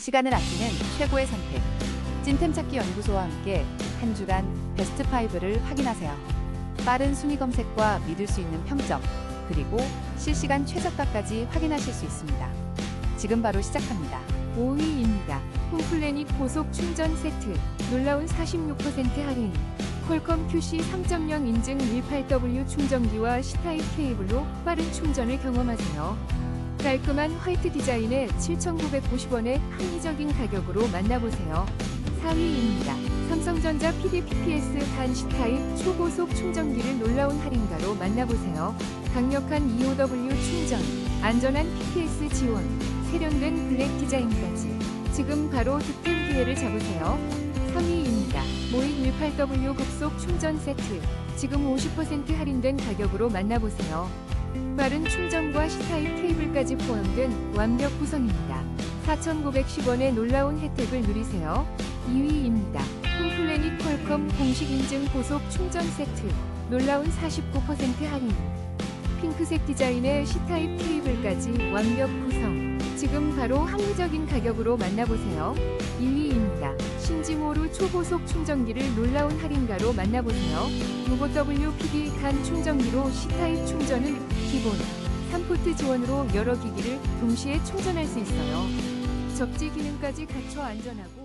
시간을 아끼는 최고의 선택. 찐템 찾기 연구소와 함께 한 주간 베스트 5를 확인하세요. 빠른 순위 검색과 믿을 수 있는 평점, 그리고 실시간 최저가까지 확인하실 수 있습니다. 지금 바로 시작합니다. 5위입니다. 홈플래닛 고속 충전 세트 놀라운 46% 할인 퀄컴 QC 3.0 인증 18W 충전기와 C타입 케이블로 빠른 충전을 경험하세요. 깔끔한 화이트 디자인에 7,950원의 합리적인 가격으로 만나보세요. 4위입니다. 삼성전자 PDPPS 단 C타입 초고속 충전기를 놀라운 할인가로 만나보세요. 강력한 EOW 충전, 안전한 PPS 지원, 세련된 블랙 디자인까지 지금 바로 득템 기회를 잡으세요. 3위입니다. 모익 18W 급속 충전 세트 지금 50% 할인된 가격으로 만나보세요. 빠른 충전과 C타입 케이블까지 포함된 완벽 구성입니다. 4,910원의 놀라운 혜택을 누리세요. 2위입니다. 홈플래닛 퀄컴 공식 인증 고속 충전 세트 놀라운 49% 할인 핑크색 디자인의 C타입 케이블까지 완벽 구성. 지금 바로 합리적인 가격으로 만나보세요. 2위입니다. 신지모루 초고속 충전기를 놀라운 할인가로 만나보세요. 요거 WPD 간 충전기로 C타입 충전은 기본. 3포트 지원으로 여러 기기를 동시에 충전할 수 있어요. 적지 기능까지 갖춰 안전하고